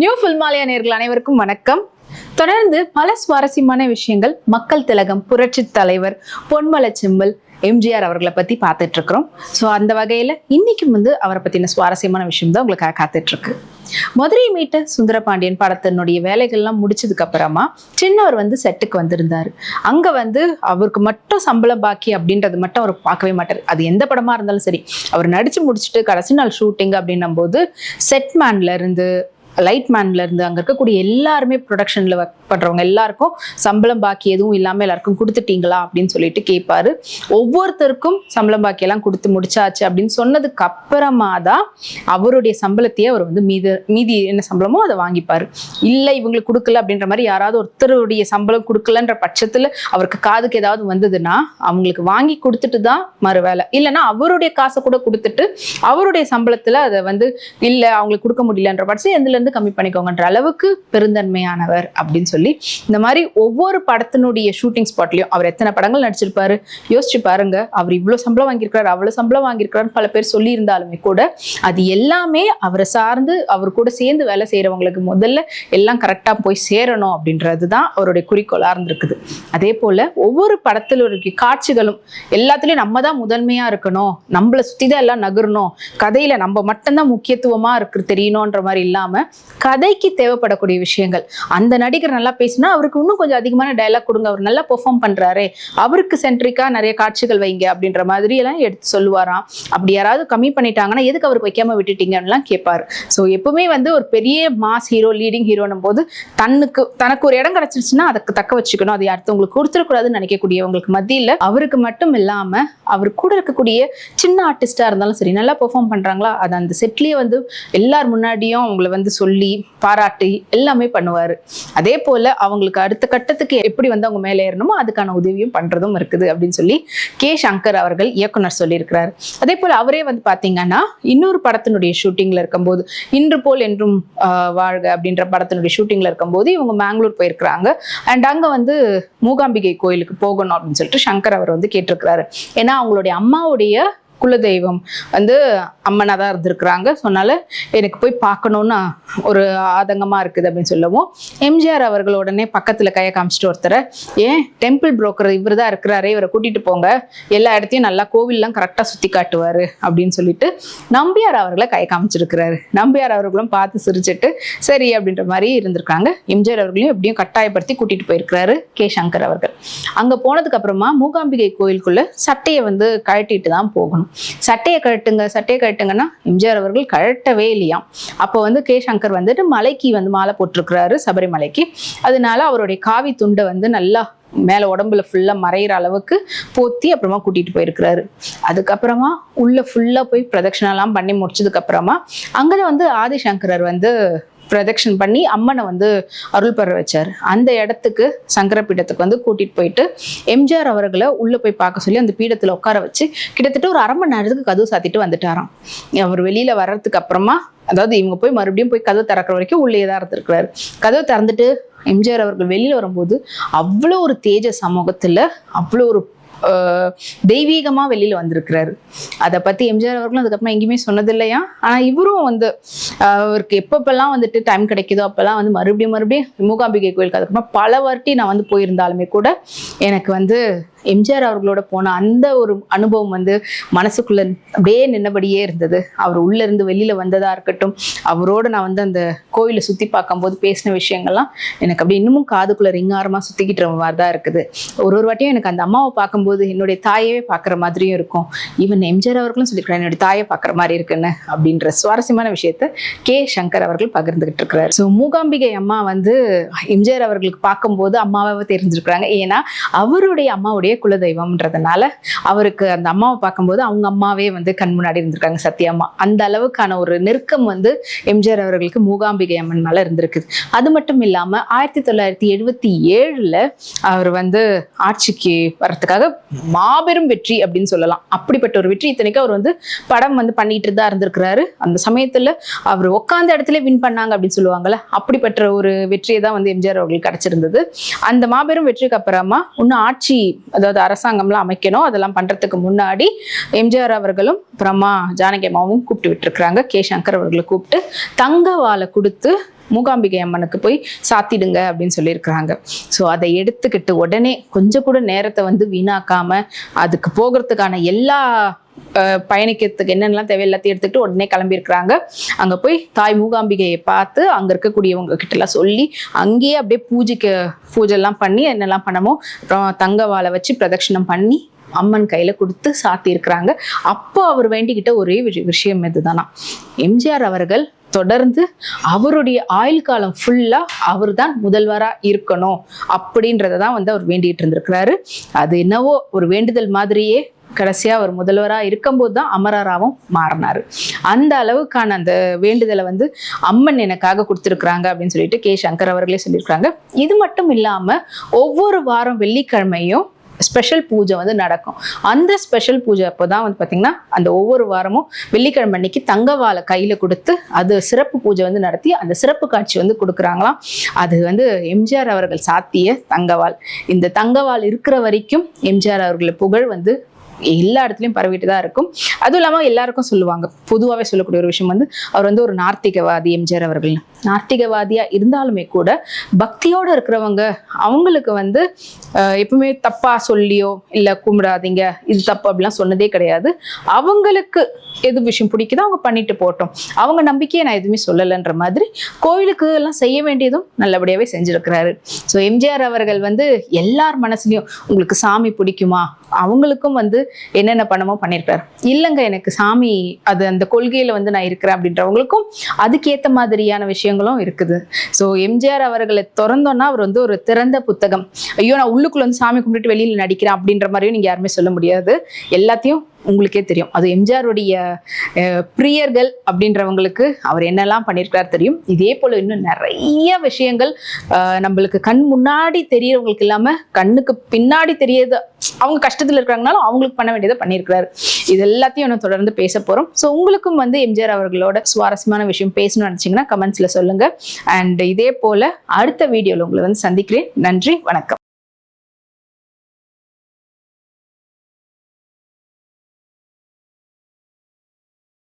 New ஃபில்மாலயா நேர்கள் அனைவருக்கும் வணக்கம். தொடர்ந்து பல சுவாரஸ்யமான விஷயங்கள் மக்கள் திலகம் புரட்சி தலைவர் பொன்மலை செம்பல் எம்ஜிஆர் அவர்களை பத்தி பார்த்துட்டு இருக்கிறோம் ஸோ அந்த வகையில இன்னைக்கு வந்து அவரை பத்தின சுவாரஸ்யமான விஷயம் தான் உங்களுக்காக காத்துட்டு இருக்கு மதுரை மீட்ட சுந்தரபாண்டியன் படத்தினுடைய வேலைகள்லாம் முடிச்சதுக்கு அப்புறமா சின்னவர் வந்து செட்டுக்கு வந்திருந்தாரு. அங்க வந்து அவருக்கு மட்டும் சம்பளம் பாக்கி அப்படின்றது மட்டும் அவர் பார்க்கவே மாட்டார். அது எந்த படமா இருந்தாலும் சரி. அவர் நடிச்சு முடிச்சுட்டு கடைசி நாள் ஷூட்டிங் அப்படின்னும் போது செட்மேன்ல இருந்து லைட் மேன்ல இருந்து அங்க இருக்கக்கூடிய எல்லாருமே ப்ரொடக்ஷன்ல ஒர்க் பண்றவங்க எல்லாருக்கும் சம்பளம் பாக்கி எதுவும் இல்லாம எல்லாருக்கும் கொடுத்துட்டீங்களா அப்படின்னு சொல்லிட்டு கேட்பாரு ஒவ்வொருத்தருக்கும் சம்பளம் பாக்கி எல்லாம் கொடுத்து முடிச்சாச்சு அப்படின்னு சொன்னதுக்கு அப்புறமா தான் அவருடைய சம்பளத்தையே அவர் வந்து மீது மீதி என்ன சம்பளமோ அதை வாங்கிப்பாரு. இல்லை இவங்களுக்கு கொடுக்கல அப்படின்ற மாதிரி யாராவது ஒருத்தருடைய சம்பளம் கொடுக்கலன்ற பட்சத்துல அவருக்கு காதுக்கு ஏதாவது வந்ததுன்னா அவங்களுக்கு வாங்கி கொடுத்துட்டு தான் மறு வேலை. இல்லைன்னா அவருடைய காசை கூட கொடுத்துட்டு அவருடைய சம்பளத்துல அதை வந்து இல்ல அவங்களுக்கு கொடுக்க முடியலன்ற பட்சம் எதுல இருந்து கம்மி பண்ணிக்கோங்கன்ற அளவுக்கு பெருந்தன்மையானவர் அப்படின்னு சொல்லி இந்த மாதிரி ஒவ்வொரு படத்தினுடைய ஷூட்டிங் ஸ்பாட்லயும் அவர் எத்தனை படங்கள் நடிச்சிருப்பாரு? யோசிச்சு பாருங்க. அவர் இவ்வளவு சம்பளம் வாங்கியிருக்காரு அவ்வளவு சம்பளம் வாங்கியிருக்கிறார் பல பேர் சொல்லி இருந்தாலுமே கூட அது எல்லாமே அவரை சார்ந்து அவர் கூட சேர்ந்து வேலை செய்யறவங்களுக்கு முதல்ல எல்லாம் கரெக்டா போய் சேரணும் அப்படின்றது தான் அவருடைய குறிக்கோளா இருந்திருக்குது. அதே போல ஒவ்வொரு படத்தில் இருக்க காட்சிகளும் எல்லாத்துலயும் நம்ம தான் முதன்மையா இருக்கணும். நம்மளை சுத்தி தான் எல்லாம் நகரணும். கதையில நம்ம மட்டும்தான் முக்கியத்துவமா இருக்கு தெரியணுன்ற மாதிரி இல்லாம கதைக்கு தேவைப்படக்கூடிய விஷயங்கள். அந்த நடிகர் நல்லா பேசினா அவருக்கு இன்னும் கொஞ்சம் அதிகமான டயலாக் கொடுங்க. அவர் நல்லா பெர்ஃபார்ம் பண்றாரு. அவருக்கு சென்ட்ரிக்கா நிறைய காட்சிகள் வைங்க அப்படின்ற மாதிரி எல்லாம் எடுத்து சொல்லுவாராம். அப்படி யாராவது கம்மி பண்ணிட்டாங்கன்னா எதுக்கு அவருக்கு வைக்காம விட்டுட்டீங்கன்னுலாம் கேட்பாரு. ஸோ எப்பவுமே வந்து ஒரு பெரிய மாஸ் ஹீரோ லீடிங் ஹீரோனும் போது தன்னுக்கு தனக்கு ஒரு இடம் கிடைச்சிருச்சுன்னா அதுக்கு தக்க வச்சுக்கணும். அதை அடுத்தவங்களுக்கு கொடுத்துடக்கூடாதுன்னு நினைக்கக்கூடியவங்களுக்கு மத்தியில் அவருக்கு மட்டும் இல்லாம அவர் கூட இருக்கக்கூடிய சின்ன ஆர்டிஸ்டா இருந்தாலும் சரி நல்லா பெர்ஃபார்ம் பண்றாங்களா? அது அந்த செட்லயே வந்து எல்லார் முன்னாடியும் அவங்கள வந்து சொல்லி பாராட்டி எல்லாமே பண்ணுவார். அதே போல் அவங்களுக்கு அடுத்த கட்டத்துக்கு எப்படி வந்து அவங்க மேலே ஏறணுமோ அதுக்கான உதவியும் பண்ணுறதும் இருக்குது அப்படின்னு சொல்லி கே. சங்கர் அவர்கள் இயக்குனர் சொல்லியிருக்கிறார். அதே போல் அவரே வந்து பார்த்தீங்கன்னா இன்னொரு படத்தினுடைய ஷூட்டிங்கில் இருக்கும்போது இன்று போல் என்றும் வாழ்க அப்படின்ற படத்தினுடைய ஷூட்டிங்கில் இருக்கும்போது இவங்க மேங்களூர் போயிருக்கிறாங்க. அண்ட் அங்கே வந்து மூகாம்பிகை கோயிலுக்கு போகணும் அப்படின்னு சொல்லிட்டு சங்கர் அவர் வந்து கேட்டிருக்கிறாரு. ஏன்னா அவங்களுடைய அம்மாவுடைய குலதெய்வம் வந்து அம்மனாக தான் இருந்திருக்கிறாங்க சொன்னால எனக்கு போய் பார்க்கணுன்னு ஒரு ஆதங்கமாக இருக்குது அப்படின்னு சொல்லவும். எம்ஜிஆர் அவர்கள் உடனே பக்கத்தில் கையை காமிச்சிட்டு ஒருத்தரை ஏன் டெம்பிள் புரோக்கர் இவர் தான் இருக்கிறாரே இவரை கூட்டிகிட்டு போங்க. எல்லா இடத்தையும் நல்லா கோவில்லாம் கரெக்டாக சுற்றி காட்டுவார் அப்படின்னு சொல்லிட்டு நம்பியார் அவர்களை கை காமிச்சிருக்கிறாரு. நம்பியார் அவர்களும் பார்த்து சிரிச்சிட்டு சரி அப்படின்ற மாதிரி இருந்திருக்காங்க எம்ஜிஆர் அவர்களையும் எப்படியும் கட்டாயப்படுத்தி கூட்டிகிட்டு போயிருக்கிறாரு கே. சங்கர் அவர்கள். அங்கே போனதுக்கு அப்புறமா மூகாம்பிகை கோயிலுக்குள்ள சட்டையை வந்து கழட்டிட்டு தான் போகணும். சட்டையை கழட்டுங்க சட்டையை கழட்டுங்கன்னா எம்ஜிஆர் அவர்கள் கழட்டவே இல்லையாம் அப்போ வந்து கே சங்கர் வந்துட்டு மலைக்கு வந்து மாலை போட்டிருக்கிறாரு சபரிமலைக்கு. அதனால அவருடைய காவி துண்டை வந்து நல்லா மேல உடம்புல ஃபுல்லா மறையிற அளவுக்கு போத்தி அப்புறமா கூட்டிட்டு போயிருக்கிறாரு. அதுக்கப்புறமா உள்ள ஃபுல்லா போய் பிரதட்சணம்லாம் பண்ணி முடிச்சதுக்கு அப்புறமா அங்கதான் வந்து ஆதிசங்கரர் வந்து பிரதட்சன் பண்ணி அம்மனை வந்து அருள் பெற வச்சார். அந்த இடத்துக்கு சங்கர பீடத்துக்கு வந்து கூட்டிட்டு போயிட்டு எம்ஜிஆர் அவர்களை உள்ள போய் பார்க்க சொல்லி அந்த பீடத்தில் உட்கார வச்சு கிட்டத்தட்ட ஒரு அரை மணி நேரத்துக்கு கதவு சாத்திட்டு வந்துட்டாராம். அவர் வெளியில வர்றதுக்கு அப்புறமா அதாவது இவங்க போய் மறுபடியும் போய் கதவு திறக்கிற வரைக்கும் உள்ளே தான் இருந்திருக்கிறாரு. கதவு திறந்துட்டு எம்ஜிஆர் அவர்கள் வெளியில் வரும்போது அவ்வளோ ஒரு தேஜ சமூகத்தில் அவ்வளோ ஒரு தெய்வீகமாக வெளியில் வந்திருக்கிறாரு. அதை பற்றி எம்ஜிஆர் அவர்களும் அதுக்கப்புறம் எங்கேயுமே சொன்னது இல்லையா ஆனால் இவரும் வந்து அவருக்கு எப்பப்பெல்லாம் வந்துட்டு டைம் கிடைக்குதோ அப்போல்லாம் வந்து மறுபடியும் மறுபடியும் மூகாம்பிகை கோயிலுக்கு அதுக்கப்புறம் பல வாட்டி நான் வந்து போயிருந்தாலுமே கூட எனக்கு வந்து எம்ஜிஆர் அவர்களோட போன அந்த ஒரு அனுபவம் வந்து மனசுக்குள்ள அப்படியே நின்னபடியே இருந்தது. அவர் உள்ள இருந்து வெளியில வந்ததா இருக்கட்டும் அவரோட நான் வந்து அந்த கோயிலை சுத்தி பார்க்கும்போது பேசின விஷயங்கள்லாம் எனக்கு அப்படி இன்னமும் காதுக்குள்ள ரிங்காரமா சுத்திக்கிட்டு மாதிரி தான் இருக்குது. ஒரு ஒரு வாட்டியும் எனக்கு அந்த அம்மாவை பார்க்கும்போது என்னுடைய தாயவே பார்க்குற மாதிரியும் இருக்கும். ஈவன் எம்ஜிஆர் அவர்களும் சொல்லியிருக்கிறார் என்னுடைய தாயை பார்க்குற மாதிரி இருக்குன்னு அப்படின்ற சுவாரஸ்யமான விஷயத்த கே. சங்கர் அவர்கள் பகிர்ந்துகிட்டு இருக்கிறார். ஸோ மூகாம்பிகை அம்மா வந்து எம்ஜிஆர் அவர்களுக்கு பார்க்கும்போது அம்மாவை தெரிஞ்சிருக்கிறாங்க ஏன்னா அவருடைய அம்மாவுடைய குலதெய்வம்ன்றதுனால அவருக்கு அந்த அம்மாவை பார்க்கும்போது அவங்க அம்மாவே வந்து கண் முன்னாடி இருந்திருக்காங்க சத்தியம்மா அந்த அளவுக்கான ஒரு நெருக்கம் வந்து எம்ஜிஆர் அவர்களுக்கு மூகாம்பிகை அம்மன் மேலே இருந்திருக்குது அது மட்டும் இல்லாம ஆயிரத்தி தொள்ளாயிரத்தி எழுபத்தி ஏழுல அவர் வந்து ஆட்சிக்கு வர்றதுக்காக மாபெரும் வெற்றி அப்படின்னு சொல்லலாம். அப்படிப்பட்ட ஒரு வெற்றி இத்தனைக்கும் அவர் வந்து படம் வந்து பண்ணிட்டு தான் இருந்திருக்கிறாரு. அந்த சமயத்துல அவர் உட்காந்த இடத்துல வின் பண்ணாங்க அப்படின்னு சொல்லுவாங்கல்ல அப்படிப்பட்ட ஒரு வெற்றியை தான் வந்து எம்ஜிஆர் அவர்களுக்கு கிடைச்சிருந்தது. அந்த மாபெரும் வெற்றிக்கு அப்புறமா இன்னும் ஆட்சி அதாவது அரசாங்கம்லாம் அமைக்கணும். அதெல்லாம் பண்றதுக்கு முன்னாடி எம்ஜிஆர் அவர்களும் பிரம்மா ஜானகி அம்மாவும் கூப்பிட்டு விட்டுருக்குறாங்க. கே. சங்கர் அவர்களை கூப்பிட்டு தங்க வாழை கொடுத்து மூகாம்பிகை அம்மனுக்கு போய் சாத்திடுங்க அப்படின்னு சொல்லியிருக்கிறாங்க. ஸோ அதை எடுத்துக்கிட்டு உடனே கொஞ்சம் கூட நேரத்தை வந்து வீணாக்காம அதுக்கு போகிறதுக்கான எல்லா பயணிக்கிறதுக்கு என்னென்னலாம் தேவை எல்லாத்தையும் எடுத்துக்கிட்டு உடனே கிளம்பியிருக்கிறாங்க. அங்கே போய் தாய் மூகாம்பிகையை பார்த்து அங்கே இருக்கக்கூடியவங்க கிட்டலாம் சொல்லி அங்கேயே அப்படியே பூஜைக்கு பூஜைலாம் பண்ணி என்னெல்லாம் பண்ணமோ அப்புறம் தங்க வாழை வச்சு பிரதட்சணம் பண்ணி அம்மன் கையில் கொடுத்து சாத்தியிருக்கிறாங்க. அப்போ அவர் வேண்டிக்கிட்ட ஒரே விஷயம் இதுதானா. எம்ஜிஆர் அவர்கள் தொடர்ந்து அவருடைய ஆயுள் காலம் ஃபுல்லா அவர் தான் முதல்வராக இருக்கணும் அப்படின்றத தான் வந்து அவர் வேண்டிட்டு இருந்திருக்கிறாரு. அது என்னவோ ஒரு வேண்டுதல் மாதிரியே கடைசியாக அவர் முதல்வராக இருக்கும்போது தான் அமரராகவும் மாறினார். அந்த அளவுக்கான அந்த வேண்டுதலை வந்து அம்மன் எனக்காக கொடுத்துருக்குறாங்க அப்படின்னு சொல்லிட்டு கே. சங்கர் அவர்களே சொல்லியிருக்காங்க இது மட்டும் இல்லாமல் ஒவ்வொரு வாரம் வெள்ளிக்கிழமையும் ஸ்பெஷல் பூஜை வந்து நடக்கும். அந்த ஸ்பெஷல் பூஜை அப்போ தான் வந்து பார்த்திங்கன்னா அந்த ஒவ்வொரு வாரமும் வெள்ளிக்கிழமை அன்னைக்கு தங்கவாலை கையில் கொடுத்து அது சிறப்பு பூஜை வந்து நடத்தி அந்த சிறப்பு காட்சி வந்து கொடுக்குறாங்களாம். அது வந்து எம்ஜிஆர் அவர்கள் சாத்திய தங்கவால் இந்த தங்கவால் இருக்கிற வரைக்கும் எம்ஜிஆர் அவர்கள புகழ் வந்து எல்லா இடத்துலையும் பரவிட்டு தான் இருக்கும். அதுவும் இல்லாமல் எல்லாருக்கும் சொல்லுவாங்க. பொதுவாகவே சொல்லக்கூடிய ஒரு விஷயம் வந்து அவர் வந்து ஒரு நார்த்திகவாதி எம்ஜிஆர் அவர்கள். நார்த்திகவாதியா இருந்தாலுமே கூட பக்தியோட இருக்கிறவங்க அவங்களுக்கு வந்து எப்பவுமே தப்பா சொல்லியோ இல்லை கும்பிடாதீங்க இது தப்பு அப்படிலாம் சொன்னதே கிடையாது. அவங்களுக்கு எது விஷயம் பிடிக்குதோ அவங்க பண்ணிட்டு போட்டோம் அவங்க நம்பிக்கையை நான் எதுவுமே சொல்லலைன்ற மாதிரி கோயிலுக்கு எல்லாம் செய்ய வேண்டியதும் நல்லபடியாவே செஞ்சிருக்கிறாரு. ஸோ எம்ஜிஆர் அவர்கள் வந்து எல்லார் மனசுலையும் உங்களுக்கு சாமி பிடிக்குமா? அவங்களுக்கும் வந்து என்னென்ன பண்ணமோ பண்ணியிருக்காரு இல்லைங்க எனக்கு சாமி அது அந்த கொள்கையில வந்து நான் இருக்கிறேன் அப்படின்றவங்களுக்கும் அதுக்கேற்ற மாதிரியான விஷயம் விஷயங்களும் இருக்குது. ஸோ எம்ஜிஆர் அவர்களை திறந்தோன்னா அவர் வந்து ஒரு திறந்த புத்தகம். ஐயோ நான் உள்ளுக்குள்ள வந்து சாமி கும்பிட்டுட்டு வெளியில் நடிக்கிறேன் அப்படின்ற மாதிரியும் நீங்கள் யாருமே சொல்ல முடியாது. எல்லாத்தையும் உங்களுக்கே தெரியும். அது எம்ஜிஆருடைய பிரியர்கள் அப்படின்றவங்களுக்கு அவர் என்னெல்லாம் பண்ணியிருக்காரு தெரியும். இதே போல் இன்னும் நிறைய விஷயங்கள் நம்மளுக்கு கண் முன்னாடி தெரியறவங்களுக்கு இல்லாமல் கண்ணுக்கு பின்னாடி தெரியாத அவங்க கஷ்டத்தில் இருக்கிறாங்கனாலும் அவங்களுக்கு பண்ண வேண்டியதை பண்ணியிருக்கிறாரு. இது எல்லாத்தையும் நான் தொடர்ந்து பேச போகிறோம் ஸோ உங்களுக்கும் வந்து எம்ஜிஆர் அவர்களோட சுவாரஸ்யமான விஷயம் பேசணும்னு நினச்சிங்கன்னா கமெண்ட்ஸில் சொல்லுங்கள் அண்ட் இதே போல் அடுத்த வீடியோவில் உங்களை வந்து சந்திக்கிறேன். நன்றி வணக்கம்.